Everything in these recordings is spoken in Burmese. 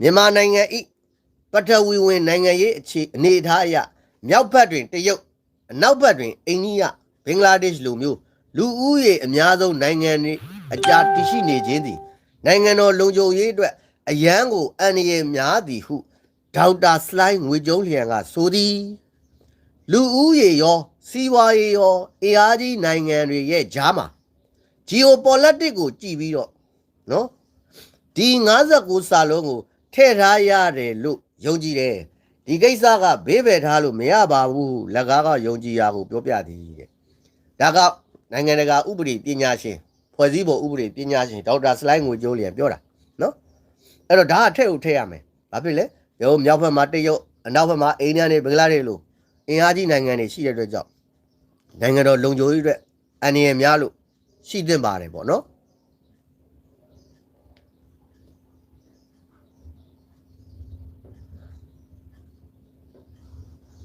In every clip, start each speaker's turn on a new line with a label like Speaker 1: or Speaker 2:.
Speaker 1: မြန်မာနိုင်ငံဤပထဝီဝင်နိုင်ငံရေးအခြေအနေအထားအရမြောက်ဘက်တွင်တရုတ်အနောက်ဘက်တွင်အိန္ဒိယဘင်္ဂလားဒေ့ရှ်လိုမျိုးလူဦးရေအများဆုံးနိုင်ငံတွေအကြာတည်ရှိနေခြင်းသည်နိုင်ငံတော်လုံခြုံရေးအတွက်အရန်ကိုအန္တရာယ်များသည်ဟုဒေါက်တာစလိုင်းငွေကျုံးလျံကဆိုသည်လူဦးရေရော စီးပွားရေးရောအင်အားကြီးနိုင်ငံတွေရဲ့ဂျားမှာ geopolitics ကိုကြည့်ပြီးတော့နော်ဒီ59စာလုံးကို ထည့်ထားရတယ်လို့ယုံကြည်တယ်ဒီကိစ္စကဘေးဘယ်ထားလို့မရပါဘူးလက်ကားကယုံကြည်ရာကိုပြောပြသည်တဲ့ဒါကနိုင်ငံတကာဥပဒေပညာရှင်ဖွဲ့စည်းပုံဥပဒေပညာရှင်ဒေါက်တာစလိုင်းငွေကျိုးလျံပြောတာနော်အဲ့တော့ဒါကထည့်ကိုထည့်ရမယ်ဘာဖြစ်လဲရုံမြောက်ဘက်မှာတရုတ်အနောက်ဘက်မှာအိန္ဒိယနဲ့ဘင်္ဂလားဒေ့ရှ်လို့အင်အားကြီးနိုင်ငံတွေရှိတဲ့အတွက်ကြောင့်နိုင်ငံတော်လုံခြုံရေးအတွက်အန္တရာယ်များလို့ရှိသင့်ပါတယ်ပေါ့နော်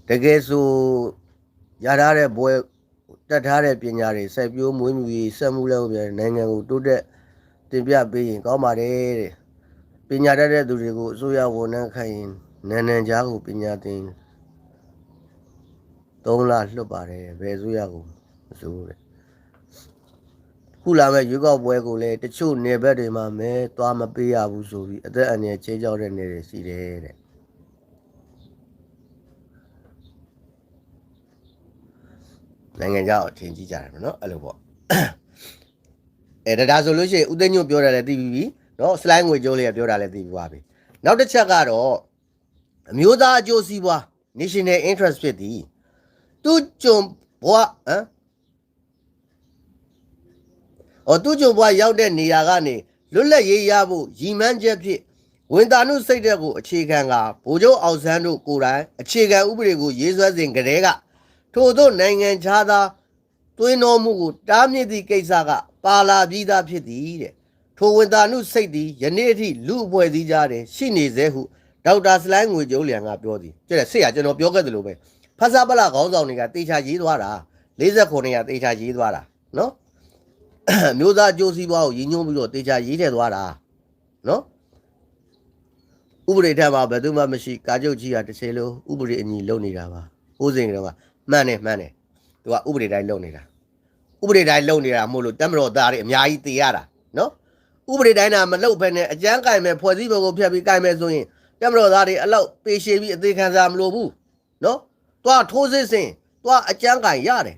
Speaker 1: တကယ်ဆိုရထားတဲ့ဘွဲတက်ထားတဲ့ပညာတွေစိုက်ပျိုးမွေးမြူရေးစက်မှုလည်းပြန်နိုင်ငံကိုတိုးတက်တင်ပြပေးရင်ကောင်းပါတယ်တဲ့ပညာတတ်တဲ့သူတွေကိုအစိုးရဝန်ထမ်းခိုင်းရင်နန်းနန်းကြားကိုပညာသင်သုံးလလွတ်ပါတယ်ဘယ်ဆိုရကိုမစိုးတဲ့ခုလာမဲ့ရွေးကောက်ပွဲကိုလည်းတချို့နယ်ဘက်တွေမှာမဲသွားမပေးရဘူးဆိုပြီးအသက်အန္တရာယ်ချင်းကြောက်တဲ့နယ်တွေရှိတယ်တဲ့ နိုင်ငံခြားကိုထင်ကြည့်ကြတယ်မနော်အဲ့လိုပေါ့အဲဒါဒါဆိုလို့ရှိရင်ဦးသိန်းညွန့်ပြောတာလည်းသိပြီးပြီနော်စလိုင်းငွေကျိုးလေးကပြောတာလည်းသိပြီးသွားပြီနောက်တစ်ချက်ကတော့အမျိုးသားအကျိုးစီးပွား national interest ဖြစ်သည်သူ့ကြုံဘွားဟမ်အော်သူ့ကြုံဘွားရောက်တဲ့နေရာကနေလွတ်လပ်ရေးရဖို့ရည်မှန်းချက်ဖြင့်ဝန်တာနုစိတ်တဲ့ကိုအခြေခံကဗိုလ်ချုပ်အောင်ဆန်းတို့ကိုယ်တိုင်အခြေခံဥပဒေကိုရေးဆွဲစဉ်ကတည်းက ထို့သောနိုင်ငံခြားသားတွင်းတော်မှုကိုတားမြစ်သည့်ကိစ္စကပါလာပြီးသားဖြစ်သည်တဲ့ထိုဝန်တာနုစိတ်သည်ယနေ့အထိလူအဖွဲ့စည်းကြတယ်ရှိနေသေးဟုဒေါက်တာစလိုင်းငွေကျုံးလျံကပြောသည်ကျတဲ့ဆေးကကျွန်တော်ပြောခဲ့သလိုပဲဖဆပလခေါင်းဆောင်တွေကတေချာရေးသွားတာ49ရာတေချာရေးသွားတာနော်မျိုးသားအကျိုးစီးပွားကိုရည်ညွှန်းပြီးတော့တေချာရေးထည့်သွားတာနော်ဥပဒေထက်မှာဘယ်သူမှမရှိကာကြုတ်ကြီးကတစ်ချိန်လုံးဥပဒေအညီလုပ်နေတာပါဥစဉ်ကတော့ မှန်တယ်မှန်တယ်သူကဥပဒေတိုင်းလုပ်နေတာဥပဒေတိုင်းလုပ်နေတာမို့လို့တမတော်သားတွေအများကြီးတေရတာနော်ဥပဒေတိုင်းတာမလုပ်ဘဲနဲ့အကျန်းကင်မဲ့ဖွဲ့စည်းပုံကိုဖျက်ပြီးကင်မဲ့ဆိုရင်တမတော်သားတွေအလောက်ပေရှည်ပြီးအသေးခံစားမလို့ဘူးနော်သွားထိုးစစ်စင်သွားအကြမ်းကန်ရတယ်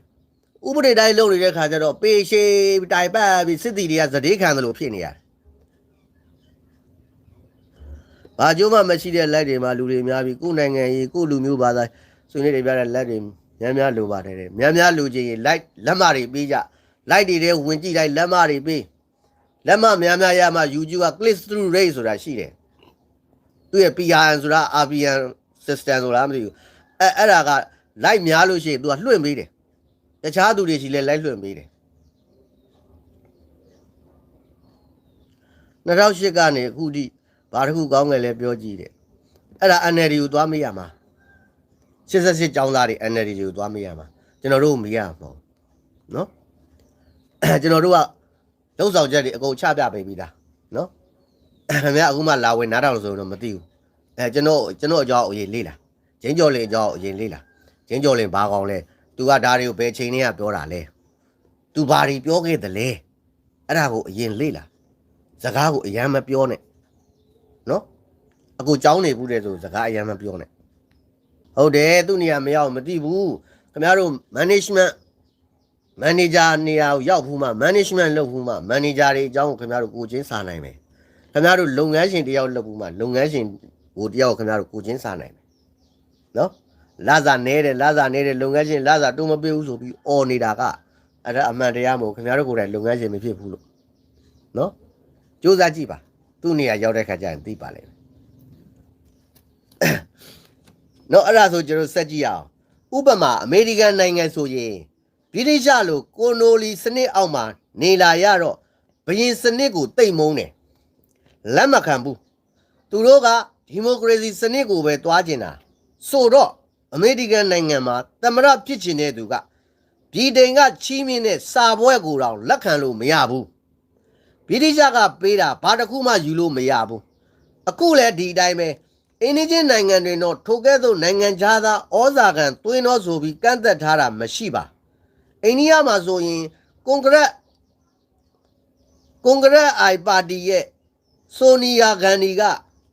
Speaker 1: ဥပဒေတိုင်းလုပ်နေတဲ့ခါကျတော့ပေရှေတိုင်ပတ်ပြီးစစ်တီတွေကသတိခံသလိုဖြစ်နေရတယ်။ဘာကြိုးမှမရှိတဲ့လက်တွေမှာလူတွေများပြီးကိုယ်နိုင်ငံရေးကိုယ်လူမျိုးဘာသာဆွေးနွေးတွေပြတဲ့လက်တွေ များများလိုပါတယ်တဲ့။များများလူချင်းရင်လိုက်လက်မတွေပေးကြ။လိုက်တွေတဲ့ဝင်ကြည့်လိုက်လက်မတွေပေး။လက်မများများရမှ YouTube က click through rate ဆိုတာရှိတယ်။သူ့ရဲ့ PRN ဆိုတာ RPN system ဆိုတာမသိဘူး။အဲအဲ့ဒါကလိုက်များလို့ရှိရင် तू ကလွှင့်ပေးတယ်တခြားသူတွေရှိလဲလိုက်လွှင့်ပေးတယ်2008ကနေအခုထိဘာတစ်ခုကောင်းငယ်လဲပြောကြည့်တယ်အဲ့ဒါ NLD ကိုသွားမေးရမှာ 88ကျောင်းသားတွေ NLD ကိုသွားမေးရမှာကျွန်တော်တို့မေးရမှာမဟုတ်နော်ကျွန်တော်တို့ကလုံဆောင်ချက်တွေအကုန်ချပြပေးပြီးသားနော်ခင်ဗျာအခုမှလာဝင်နားထောင်လို့ဆိုတော့မသိဘူးအဲကျွန်တော်ကျွန်တော်အကြောင်းအရင်လေးလာကျင်းကျော်လင်အကြောင်းအရင်လေးလာကျင်းကျော်လင်ဘာကောင်လဲ။ तू ကဒါတွေကိုဘယ်ချိန်နဲ့ကပြောတာလဲ။ तू ဘာတွေပြောခဲ့သလဲ။အဲ့ဒါကိုအရင်လေ့လာ။စကားကိုအယမ်းမပြောနဲ့။နော်။အခုကြောင်းနေဘူးတဲ့ဆိုစကားအယမ်းမပြောနဲ့။ ဟုတ်တယ်သူ့နေရာမရောက်မသိဘူး။ခင်ဗျားတို့ management manager နေရာကိုရောက်ဘူးမှ management လုပ်ဘူးမှ manager တွေအကြောင်းကိုခင်ဗျားတို့ကိုချင်းစာနိုင်မယ်။ခင်ဗျားတို့လုပ်ငန်းရှင်တယောက်လုပ်ဘူးမှလုပ်ငန်းရှင်ကိုတယောက်ခင်ဗျားတို့ကိုချင်းစာနိုင်မယ်။နော်။လာစာနဲတယ်လာစာနဲတယ်လုပ်ငန်းရှင်လာစာတုံးမပေးဘူးဆိုပြီးអော်နေတာကအဲ့ဒါအမှန်တရားမဟုတ်ခင်ဗျားတို့ကိုယ်တိုင်လုပ်ငန်းရှင်မဖြစ်ဘူးလို့နော်စူးစမ်းကြည့်ပါသူ့နေရာရောက်တဲ့ခါကျရင်သိပါလိမ့် မယ်နော်အဲ့ဒါဆိုကျွန်တော်ဆက်ကြည့်အောင်ဥပမာအမေရိကန်နိုင်ငံဆိုရင်ဗြိတိရှလိုကိုနိုလီစနစ်အောက်မှာနေလာရတော့ဘရင်စနစ်ကိုတိတ်မုန်းတယ်လက်မခံဘူးသူတို့ကဒီမိုကရေစီစနစ်ကိုပဲတွားကျင်တာဆိုတော့အမေရိကန်နိုင်ငံမှာသမရဖြစ်ချင်တဲ့သူကပြည်တိန်ကချီးမြှင့်တဲ့စာပွဲကိုတော့လက်ခံလို့မရဘူးဗြိတိရှကပေးတာဘာတစ်ခုမှယူလို့မရဘူးအခုလည်းဒီအတိုင်းပဲ အင်းချင်းနိုင်ငံတွေတော့ထိုကဲ့သို့နိုင်ငံခြားသားဩဇာခံသွင်းတော့ဆိုပြီးကန့်သက်ထားတာမရှိပါအိန္ဒိယမှာဆိုရင်ကွန်ဂရက်ကွန်ဂရက်အိုင်ပါတီရဲ့ဆိုနီယာဂန်ဒီက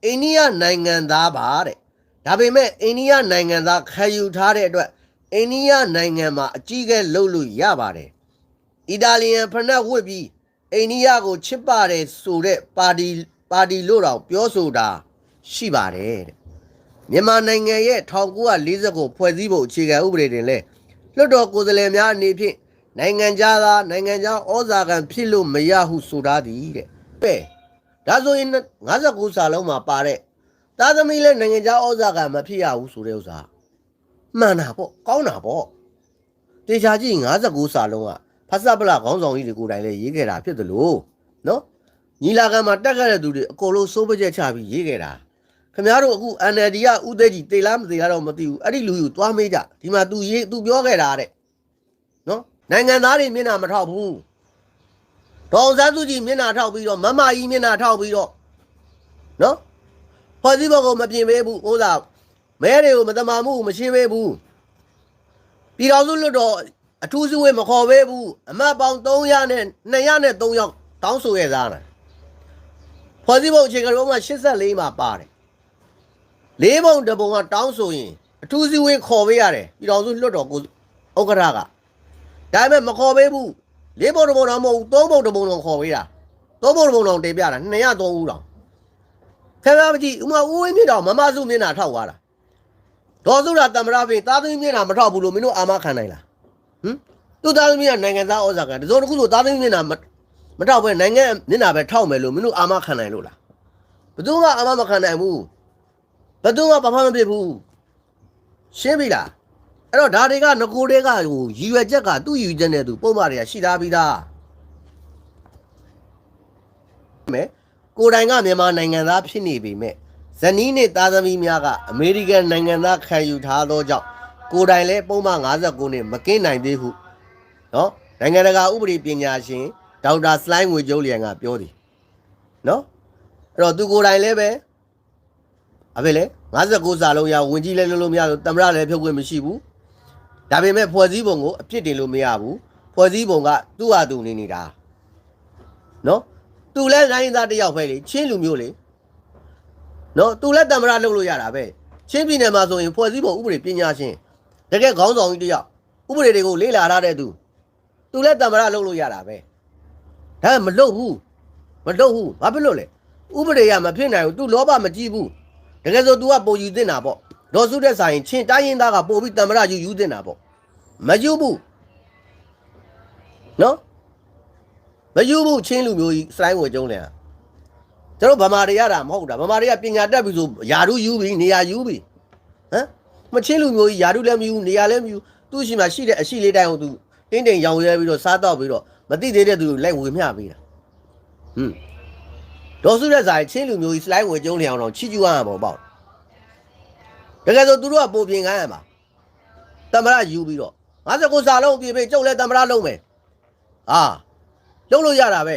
Speaker 1: အိန္ဒိယနိုင်ငံသားပါတဲ့ဒါပေမဲ့အိန္ဒိယနိုင်ငံသားခံယူထားတဲ့အတွက်အိန္ဒိယနိုင်ငံမှာအကြီးအကဲလှုပ်လို့ရပါတယ်အီတာလီယန်ဖနက်ဝတ်ပြီးအိန္ဒိယကိုချစ်ပါတယ်ဆိုတဲ့ပါတီပါတီလို့တော့ပြောဆိုတာ ရှိပါတယ်တဲ့မြန်မာနိုင်ငံရဲ့1940ကိုဖွဲ့စည်းဖို့အခြေခံဥပဒေတွင်လဲလွှတ်တော်ကိုယ်စားလှယ်များအနေဖြင့်နိုင်ငံခြားသားနိုင်ငံခြားဩဇာခံဖြစ်လို့မရဟုဆိုထားသည်တဲ့ပဲဒါဆိုရင်59စာလုံးမှာပါတဲ့သားသမီးလည်းနိုင်ငံခြားဩဇာခံမဖြစ်ရဘူးဆိုတဲ့ဥစ္စာမှန်တာပေါ့ကောင်းတာပေါ့တေချာကြည့်59စာလုံးကဖတ်စပလခေါင်းဆောင်ကြီးတွေကိုယ်တိုင်လည်းရေးခဲ့တာဖြစ်တယ်လို့နော်ညီလာခံမှာတက်ခဲ့တဲ့သူတွေအကုန်လုံးစိုးပကြက်ချပြီးရေးခဲ့တာ ခင်ဗျားတို့အခု NLD ကဥသိကြီးတေလားမတေလားတော့မသိဘူးအဲ့ဒီလူယူသွားမေးကြဒီမှာ तू ရေး तू ပြောခဲ့တာတဲ့နော်နိုင်ငံသားတွေမျက်နှာမထောက်ဘူးဒေါ်စန်းစုကြည်မျက်နှာထောက်ပြီးတော့မမကြီးမျက်နှာထောက်ပြီးတော့နော်ဖွဲ့စည်းပုံကိုမပြင်ပေးဘူးဥစားမဲတွေကိုမတမာမှုမရှင်းပေးဘူးပြည်တော်စုလွတ်တော်အထူးစုဝေးမခေါ်ပေးဘူးအမတ်ပေါင်း300နဲ့200နဲ့3ယောက်တောင်းဆိုရသားတယ်ဖွဲ့စည်းပုံအခြေခံဥပဒေ84မှာပါတယ် လေးပုံတစ်ပုံကတောင်းဆိုရင်အထူးစုဝေးခေါ်ပေးရတယ်ပြည်တော်စုလွတ်တော်ကိုဥက္ကဋ္ဌကဒါပေမဲ့မခေါ်ပေးဘူးလေးပုံတစ်ပုံတော့မဟုတ်ဘူးသုံးပုံတစ်ပုံတော့ခေါ်ပေးတာသုံးပုံတစ်ပုံတော့တင်ပြတာ203ဦးတော့ခင်ဗျားမကြည့်ဥမာဦးဝင်းမြင့်တော့မမစုမျက်နှာထောက်သွားတာဒေါ်စုရာတမရပင်သားသမီးမျက်နှာမထောက်ဘူးလို့မင်းတို့အာမခံနိုင်လားဟမ်သူ့သားသမီးကနိုင်ငံသားဩဇာကတစုံတစ်ခုဆိုသားသမီးမျက်နှာမမထောက်ပဲနိုင်ငံမျက်နှာပဲထောက်မယ်လို့မင်းတို့အာမခံနိုင်လို့လားဘယ်သူမှအာမမခံနိုင်ဘူး ဘယ်သူမှဘာမှမဖြစ်ဘူးရှင်းပြီလားအဲ့တော့ဒါတွေကငကိုတွေကဟိုရည်ရွယ်ချက်ကသူ့ရည်ရွယ်ချက်နဲ့သူပုံမှန်တွေကရှိသားပြီးသားမဲကိုယ်တိုင်ကမြန်မာနိုင်ငံသားဖြစ်နေပေမဲ့ဇနီးနဲ့သားသမီးများကအမေရိကန်နိုင်ငံသားခံယူထားသောကြောင့်ကိုယ်တိုင်လည်းပုံမှန်59နဲ့မကင်းနိုင်သေးဟုနော်နိုင်ငံတကာဥပဒေပညာရှင်ဒေါက်တာစလိုင်းငွေကျုံးလျံကပြောသည်နော်အဲ့တော့သူကိုယ်တိုင်လည်းပဲ အဖေလေ59စာလုံးရဝင်ကြီးလဲလို့လို့မရဘူးတမရလည်းဖြုတ်ခွင့်မရှိဘူးဒါပေမဲ့ဖွဲ့စည်းပုံကိုအပြစ်တင်လို့မရဘူးဖွဲ့စည်းပုံကသူ့ဟာသူနေနေတာနော်သူလည်းနိုင်သားတစ်ယောက်ပဲလေချင်းလူမျိုးလေနော်သူလည်းတမရလုပ်လို့ရတာပဲချင်းပြည်နယ်မှာဆိုရင်ဖွဲ့စည်းပုံဥပဒေပညာရှင်တကယ်ခေါင်းဆောင်ကြီးတစ်ယောက်ဥပဒေတွေကိုလေ့လာထားတဲ့သူသူလည်းတမရလုပ်လို့ရတာပဲဒါပေမဲ့မလုပ်ဘူးမလုပ်ဘူးဘာဖြစ်လို့လဲဥပဒေကမဖြစ်နိုင်ဘူး तू လောဘမကြည့်ဘူး တကယ်ဆို तू ကပုံယူတင်တာပေါ့ဒေါ်စုတဲ့ဆိုင်ချင်းတိုင်းရင်းသားကပို့ပြီးတမရယူယူတင်တာပေါ့မယူဘူးနော်မယူဘူးချင်းလူမျိုးကြီးစလိုင်းဝယ်ကျုံးတယ်ကျွန်တော်ဗမာတွေရတာမဟုတ်တာဗမာတွေကပညာတတ်ပြီဆိုယာရုယူပြီနေရာယူပြီဟမ်မချင်းလူမျိုးကြီးယာရုလည်းမယူနေရာလည်းမယူသူ့ရှိမှရှိတဲ့အရှိလေးတိုင်းကိုသူတင်းတင်းရောင်ရဲပြီးတော့စားတော့ပြီးတော့မသိသေးတဲ့သူကိုလိုက်ဝေမျှပေးတာဟွန်း ဒေါ်စုတဲ့ဆိုင်ချင်းလူမျိုးကြီးစလိုင်းဝယ်ကျုံးလျအောင်တော့ချီကျူရမှာပေါ့ပေါ့တကယ်ဆိုသူတို့ကပိုပြင်ခိုင်းရမှာတမရယူပြီးတော့59စာလုံးပြင်ပေးကျုပ်လည်းတမရလုံးမယ်ဟာလုံးလို့ရတာပဲ